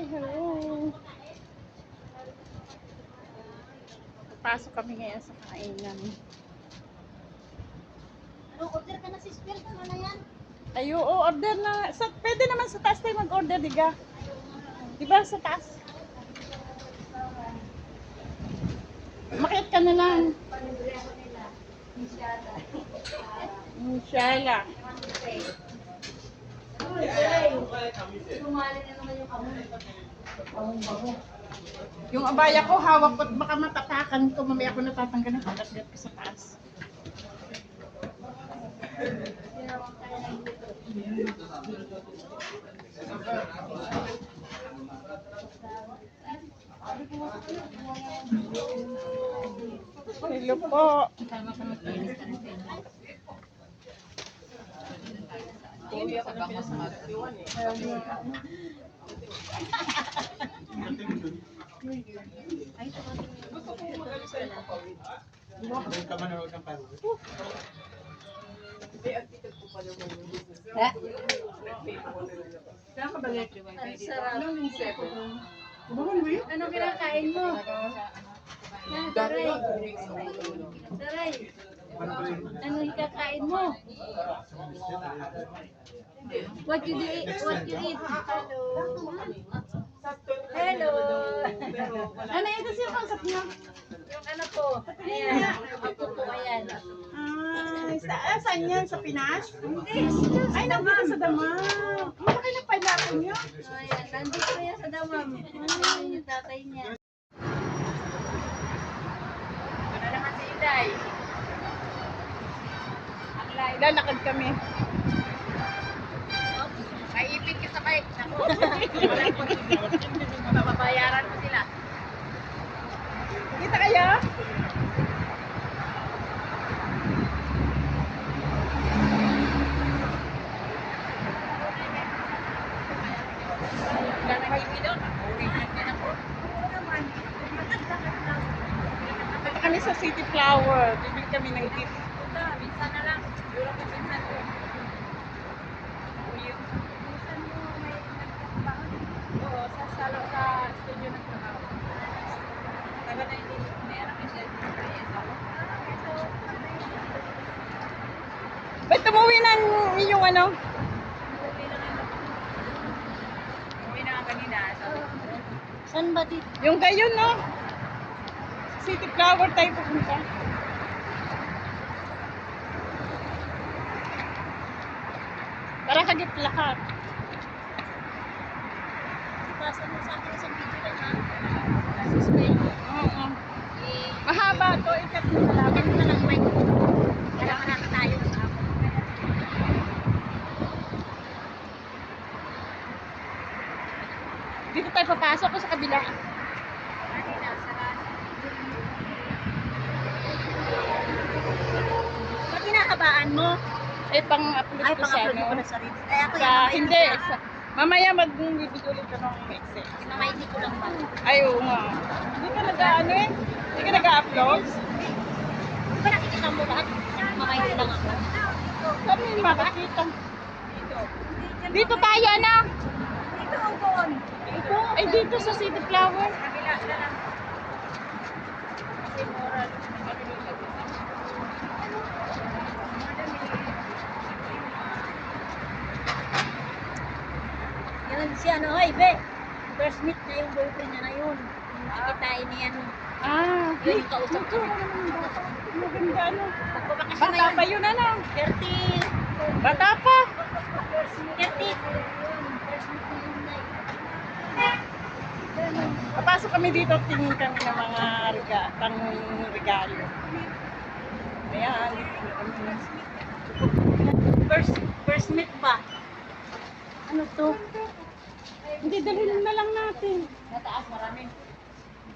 Hi, hello. Pasok kami ngayon sa kainan. Ano, order ka na si Spir, ano na yan? Ay, oo, order na. Sa, pwede naman sa taas tayo mag-order, diga. Di ba sa taas? Makit ka na lang. Panibre ako nila. Misyada. Inshallah. Sumali na naman yung kamay. Bango-bango. Yung abaya ko, hawak ko at baka matapakan ko. Mamaya ko natatanggal ng kagat ko sa taas. Hello po. Ano kinakain mo? Taray. Taray. Ano ikakain mo? What you eat? What you eat? Hello. Ano ito siya concept niyo? Yung ano po. Ayan. Ako po ayan. Ay, sa, ah, saan yan? Sa Pinas? Hindi. Ay, nandito sa Damam. Malaki na pala ako niyo. Ayan. Nandito yan sa damam. Ayan yung tatay niya. Ano naman si Iday? Lalakad kami. Maipit ka sa bike. Mababayaran mo sila. Kita. Punta kami sa City Flower. Bibili kami ng gift. Na na. Ba't umuwi ng yung ano? Uwi na nga. Na kanina. Saan ba dito? Yung gayon, no? City Flower tayo pupunta. Para kagip lahat. Ipasa mo sa akin isang video ha. Oo. Mahaba to, ikat mo na lang. Ganun na lang mic. Kailangan na tayo. Dito tayo papasok ko sa kabila. Kanina, sarado. Ba't kinakabaan mo? Eh, pang-upload Ay, ko sa pang-upload ano. ko na sarili. Kaya ako Sa, hindi. Sa, mamaya magbibigay ulit ko ng exit. Kinamaili ko lang ba? Ay, oo nga. Hindi ka nag-ano eh. Hindi ka nag-upload. Di ba nakikita mo lahat? Mamaili lang ako. Kami hindi makakita. Dito tayo, ano? Dito doon? Dito. Ay, dito sa City Flower. Kabila na lang. Kasi moral. Yun si ano, ay be. First meet na yung boyfriend niya na yun. Yung niya ano. Ah, Yun yung kausap ko. maganda ano. Pagpapakasyon na Bata yun. pa yun, ano? 30. Bata pa. 30. First meet na yun na Papasok kami dito, tingin kami ng mga rega, pang regalo. Ayan. First, first meet ba? Ano to? Hindi, dalhin na lang natin. Nataas marami.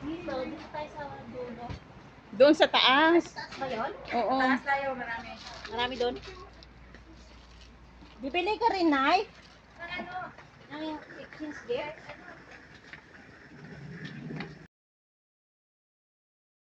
Dito, dito tayo sa dulo. Doon sa taas. Taas ba yun? Oo. Taas tayo, marami. Marami doon? Bibili ka rin, Nay? Ano? Ang exchange gift?